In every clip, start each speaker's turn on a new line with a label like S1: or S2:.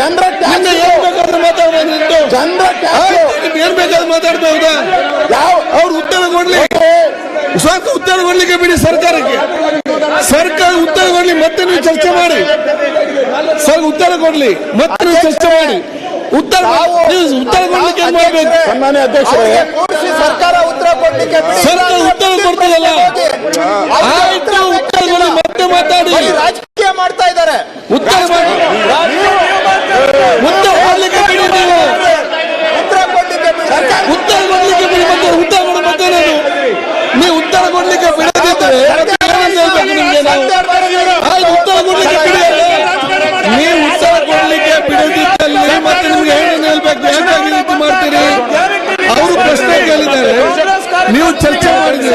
S1: ಜನರ. ಜನರ
S2: ಏನ್ ಬೇಕಾದ್ರು ಮಾತಾಡ್ಬಹುದಾ
S1: ಯಾವ?
S2: ಅವ್ರು ಉತ್ತರ ಕೊಡ್ಲಿ. ಸ್ವಲ್ಪ ಉತ್ತರ ಕೊಡ್ಲಿಕ್ಕೆ ಬಿಡಿ ಸರ್ಕಾರಕ್ಕೆ. ಸರ್ಕಾರ ಉತ್ತರ ಕೊಡ್ಲಿ ಮತ್ತೆ ನೀವು ಚರ್ಚೆ ಮಾಡಿ. ಸರ್ ಉತ್ತರ ಕೊಡ್ಲಿ ಮತ್ತೆ ನೀವು ಚರ್ಚೆ ಮಾಡಿ. ಉತ್ತರ ಉತ್ತರ ಕೊಡ್ಲಿಕ್ಕೆ ಏನ್ ಮಾಡ್ಬೇಕು?
S1: ಸನ್ಮಾನ್ಯ ಅಧ್ಯಕ್ಷರೇ.
S3: ಸರ್ಕಾರ ಉತ್ತರ ಕೊಡ್ಲಿಕ್ಕೆ.
S2: ಸರ್ಕಾರ ಉತ್ತರ ಕೊಡ್ತದಲ್ಲ
S3: ಅವ್ರಿಗೆ
S2: ಆಯ್ತು ಉತ್ತರ ಕೊಡ್ಲಿ ಮತ್ತೆ ಮಾತಾಡಿ
S3: ಬರೀ ರಾಜಕೀಯ ಮಾಡ್ತಾ ಇದ್ದಾರೆ
S2: ಉತ್ತರ ಮಾಡಿ ಉತ್ತರ ಕೊಡ್ಲಿಕ್ಕೆ ಬಿಡಿ ನೀವು
S3: ಉತ್ತರ ಕೊಡ್ಲಿಕ್ಕೆ ಬಿಡಿ.
S2: ಉತ್ತರ ಕೊಡ್ಲಿಕ್ಕೆ ಬಿಡಿ ಮತ್ತೆ ಉತ್ತರ ಕೊಡು ಮತ್ತೆ ನಾನು ನೀವು ಉತ್ತರ ಕೊಡ್ಲಿಕ್ಕೆ ಬಿಡದಿದ್ರೆ ಉತ್ತರ ಕೊಡ್ಲಿಕ್ಕೆ ಬಿಡಿ ನೀವು ಉತ್ತರ ಕೊಡ್ಲಿಕ್ಕೆ ಬಿಡದಿದ್ದಲ್ಲಿ ಮತ್ತೆ ನಿಮ್ಗೆ ಏನೇನು ಹೇಳ್ಬೇಕು ಈ ರೀತಿ ಮಾಡ್ತೀರಿ? ಅವರು ಪ್ರಶ್ನೆ ಕೇಳಿದ್ದಾರೆ. ನೀವು ಚರ್ಚೆ ಮಾಡಿದ್ರಿ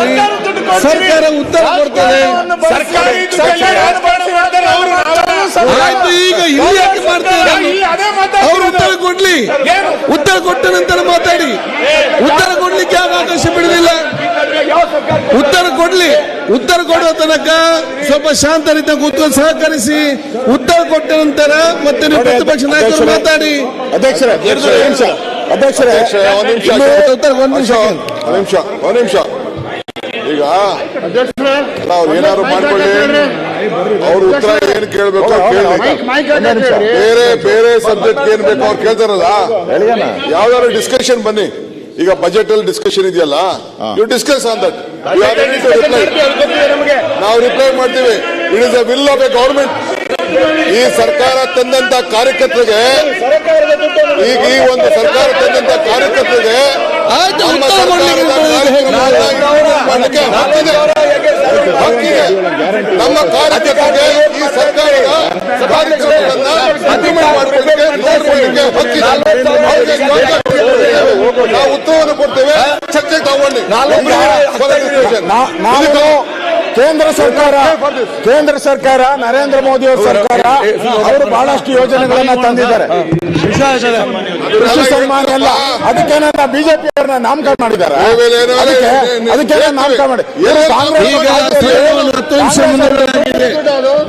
S2: ಸರ್ಕಾರ ಉತ್ತರ ಕೊಡ್ತದೆ. ಆಯ್ತು ಈಗ ಇಲ್ಲಿ ಯಾಕೆ ಮಾಡ್ತಾರೆ ಅವ್ರು ಉತ್ತರ ಕೊಡ್ಲಿ. ಉತ್ತರ ಕೊಟ್ಟ ನಂತರ ಮಾತಾಡಿ. ಉತ್ತರ ಕೊಡ್ಲಿಕ್ಕೆ ಯಾವ ಅವಕಾಶ ಉತ್ತರ ಕೊಡ್ಲಿ ಉತ್ತರ ಕೊಡುವ ತನಕ ಸ್ವಲ್ಪ ಶಾಂತರಿತ ಕೂತ್ಕೊಂಡು ಸಹಕರಿಸಿ. ಉತ್ತರ ಕೊಟ್ಟ ನಂತರ ಮತ್ತೆ ನೀವು ಪ್ರತಿಪಕ್ಷ ನಾಯಕರು ಮಾತಾಡಿ.
S1: ಅಧ್ಯಕ್ಷರೇ ಅಧ್ಯಕ್ಷರೇ ಒಂದ್ ನಿಮಿಷ.
S4: ಒಂದ್ ನಿಮಿಷ.
S2: ಉತ್ತರ ಒಂದು ನಿಮಿಷ.
S4: ಒಂದ್ ನಿಮಿಷ ಒಂದ್ ನಿಮಿಷ ಈಗ ನಾವು ಏನಾದ್ರು ಮಾಡ್ಕೊಳ್ಳಿ. ಅವ್ರು ಉತ್ತರ ಏನ್ ಕೇಳ್ಬೇಕು ಬೇರೆ ಬೇರೆ ಸಬ್ಜೆಕ್ಟ್ ಏನ್ ಬೇಕು ಅವ್ರು ಕೇಳ್ತಾರಲ್ಲ? ಯಾವ್ದಾದ್ರು ಡಿಸ್ಕಷನ್ ಬನ್ನಿ. ಈಗ ಬಜೆಟ್ ಅಲ್ಲಿ ಡಿಸ್ಕಷನ್ ಇದೆಯಲ್ಲ? ಯು ಡಿಸ್ಕಸ್ ಆನ್ ದಟ್ ನಾವು ರಿಪ್ಲೈ ಮಾಡ್ತೀವಿ. It is a will of a government ಈ ಸರ್ಕಾರ ತಂದಂತ ಕಾರ್ಯಕರ್ತರಿಗೆ ಈಗ ಈ ಒಂದು ಸರ್ಕಾರ ತಂದಂತ ಕಾರ್ಯಕರ್ತರಿಗೆ ನಮ್ಮ ಕಾರ್ಯಕರ್ತರಿಗೆ ಈ ಸರ್ಕಾರದ ಕಾರ್ಯಕರ್ತರನ್ನ implement ಮಾಡ್ಕೊಳ್ಳಿಕ್ಕೆ, ನೋಡ್ಕೊಳ್ಳಿಕ್ಕೆ ಹಕ್ಕಿದೆ. ನಾವು ಉತ್ತರವನ್ನು ಕೊಡ್ತೇವೆ ಚರ್ಚೆ ತಗೊಂಡು
S1: ನಾ- ನಾವು ಕೇಂದ್ರ ಸರ್ಕಾರ ಕೇಂದ್ರ ಸರ್ಕಾರ ನರೇಂದ್ರ ಮೋದಿ ಅವರ ಸರ್ಕಾರ ಅವರು ಬಹಳಷ್ಟು ಯೋಜನೆಗಳನ್ನ ತಂದಿದ್ದಾರೆ ಕೃಷಿ ಸನ್ಮಾನ ಎಲ್ಲ ಅದಕ್ಕೆ ನನ್ನ ಬಿಜೆಪಿ ಅವ್ರನ್ನ ನಾಮಕರಣ ಮಾಡಿದ್ದಾರೆ ಅದಕ್ಕೆ ಅದಕ್ಕೆ ನಾಮಕರಣ ಮಾಡಿ ಕಾಂಗ್ರೆಸ್